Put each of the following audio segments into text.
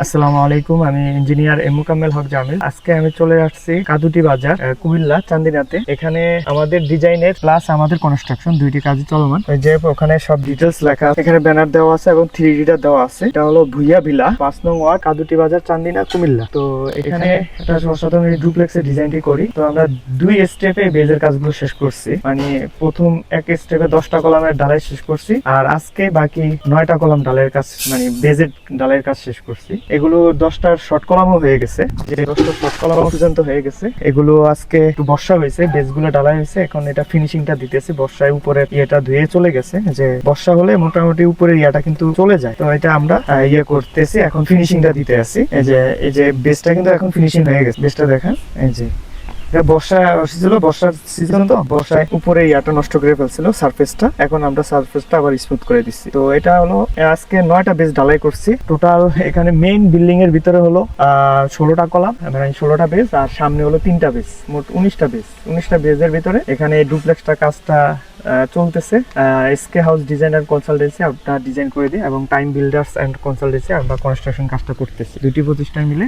আসসালামু আলাইকুম, আমি ইঞ্জিনিয়ার এম মুকাম্মেল হক জামিল। আজকে আমি চলে আসছি কাদুটি বাজার কুমিল্লা, চান্দিনাতে। এখানে আমাদের ডিজাইনের প্লাস আমাদের কনস্ট্রাকশন দুইটি কাজই চলমান। যে ওখানে সব ডিটেলস লেখা। এখানে ব্যানার দেওয়া আছে এবং থ্রি ডিটা দেওয়া আছে। এটা হলো ভুইয়া ভিলা, পাঁচ নং ওয়ার্ড, কাদুটি বাজার, চান্দিনা, কুমিল্লা। তো এখানে একটা অসাধারণ ডুপ্লেক্সের ডিজাইনটি করি। তো আমরা দুই স্টেপে বেজের কাজগুলো শেষ করছি। মানে প্রথম এক স্টেপে দশটা কলামের ডালাই শেষ করছি। আর আজকে বাকি নয়টা কলাম ডালের কাজ মানে বেজের ডালের কাজ শেষ করছি। এগুলো দশটার শর্ট কলামও হয়ে গেছে। দশটা শর্ট কলাম পর্যন্ত হয়ে গেছে। এগুলো আজকে একটু বর্ষা হয়েছে, বেসগুলো ডালা হয়েছে। এখন এটা ফিনিশিংটা দিতেছে। বর্ষায় উপরে ইয়েটা ধুয়ে চলে গেছে। যে বর্ষা হলে মোটামুটি উপরের ইয়াটা কিন্তু চলে যায়। তো এটা আমরা ইয়ে করতেছি। এখন ফিনিশিংটা দিতে আসি এই যে এই যে বেসটা কিন্তু এখন ফিনিশিং হয়ে গেছে। বেসটা দেখা এই যে এটা বর্ষা এসেছিল বর্ষার সিজন তো বর্ষায় উপরে ইয়াটা নষ্ট করে ফেলছিল সারফেসটা এখন আমরা সারফেসটা আবার স্মুথ করে দিচ্ছি। তো এটা হলো আজকে নয়টা বেস ঢালাই করছি। টোটাল এখানে মেইন বিল্ডিং এর ভিতরে হলো ষোলোটা কলাম মানে ষোলোটা বেস আর সামনে হলো তিনটা বেস মোট উনিশটা বেস উনিশটা বেজের ভিতরে এখানে ডুপ্লেক্সটা কাজটা চলতেছে। এসকে হাউস ডিজাইনার কনসালটেন্সি আপনার ডিজাইন করে দিই এবং টাইম বিল্ডার্স অ্যান্ড কনসালটেন্সি আমরা কনস্ট্রাকশন কাজটা করতেছি। দুটি প্রতিষ্ঠান মিলে।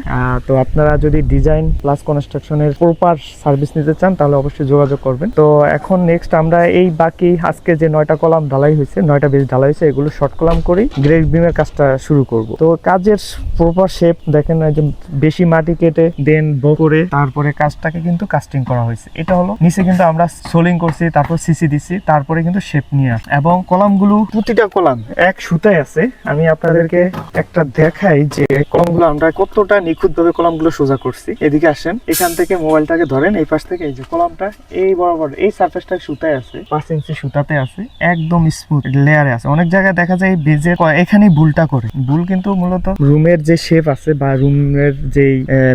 তো আপনারা যদি ডিজাইন প্লাস কনস্ট্রাকশনের প্রপার সার্ভিস নিতে চান, তাহলে অবশ্যই যোগাযোগ করবেন। তো এখন নেক্সট আমরা এই বাকি আজকে যে নয়টা কলাম ঢালাই হয়েছে, নয়টা বেশ ঢালাই হয়েছে, এগুলো শর্ট কলাম করেই গ্রেড বিমের কাজটা শুরু করব। তো কাজের প্রপার শেপ দেখেন যে বেশি মাটি কেটে দেন বো করে, তারপরে কাজটাকে কিন্তু কাস্টিং করা হয়েছে। এটা হলো, নিচে কিন্তু আমরা সোলিং করছি, তারপর সিসি দিছি তারপরে কিন্তু শেপ নিয়ে আসে। এবং কলামগুলো প্রতিটা কলাম এক সুতায় আছে। আমি আপনাদেরকে একটা দেখাই যে কলামগুলো আমরা কতটা নিখুঁত ভাবে কলামগুলো সোজা করছি। এদিকে আসেন, এখান থেকে মোবাইলটাকে ধরেন, এই পাশ থেকে এই যে কলামটা, এই বরাবর, এই সারফেসটা সুতায় আছে, পাঁচ ইঞ্চি সুতাতে আছে, একদম স্মুথ লেয়ারে আছে। অনেক জায়গায় দেখা যায় বেজে এখানেই ভুলটা করে। ভুল কিন্তু মূলত রুমের যে শেপ আছে বা রুমের যে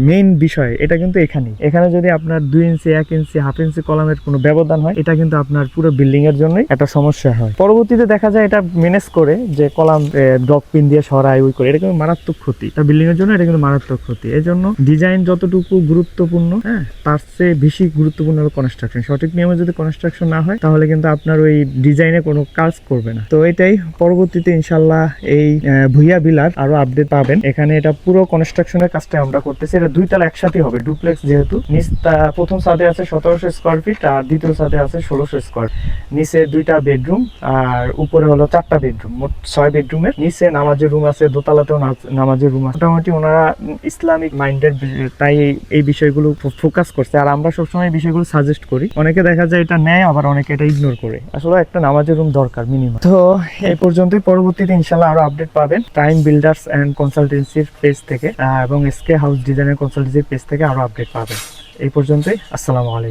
মেইন বিষয়, এটা কিন্তু এখানেই। এখানে যদি আপনার দুই ইঞ্চি, এক ইঞ্চি, হাফ ইঞ্চি কলামের কোনো ব্যবধান হয়, এটা কিন্তু আপনার পুরো বিল্ডিং এর জন্যই একটা সমস্যা হয়। পরবর্তীতে দেখা যায় এটা ম্যানেজ করে যে কলাম ডক পিন দিয়ে সরাই ওই করে। এটা কিন্তু মারাত্মক ক্ষতি। তা বিল্ডিং এর জন্য এটা কিন্তু মারাত্মক ক্ষতি। এই জন্য ডিজাইন যতটুকু গুরুত্বপূর্ণ হ্যাঁ তার চেয়ে বেশি গুরুত্বপূর্ণ হলো কনস্ট্রাকশন সঠিক নিয়মে যদি কনস্ট্রাকশন না হয়, তাহলে কিন্তু আপনার ওই ডিজাইনে কোনো কাজ করবে না। তো এটাই পরবর্তীতে ইনশাল্লাহ এই ভুইয়া বিলার আরও আপডেট পাবেন। এখানে এটা পুরো কনস্ট্রাকশনের কাজটা আমরা করতেছি। এটা দুই তালা একসাথে হবে ডুপ্লেক্স যেহেতু। নিচ তা- প্রথম সাদে আছে সতেরোশো স্কোয়ার ফিট আর দ্বিতীয় সাদে আছে ষোলোশো স্কোয়ার নিচে দুইটা বেডরুম আর উপরে হলো চারটা বেডরুম, মোট ছয় বেডরুমের। নিচে নামাজের রুম আছে, দোতলাতেও নামাজের রুম আছে। মোটামুটি ওনারা ইসলামিক মাইন্ডেড, তাই এই- বিষয়গুলো ফোকাস করছে। আর আমরা সবসময় এই বিষয়গুলো সাজেস্ট করি। অনেকে দেখা যায় এটা নেয়, আবার অনেকে এটা ইগনোর করে। আসলে একটা নামাজের রুম দরকার মিনিমাম তো এই পর্যন্তই। পরবর্তীতে ইনশাল্লাহ আরও আপডেট পাবেন টাইম বিল্ডার্স অ্যান্ড কনসালটেন্সির পেজ থেকে। এবং এসকে হাউস ডিজাইনের কনসালটেন্সির পেজ থেকে আরও আপডেট পাবেন। এই পর্যন্তই। আসসালামু আলাইকুম।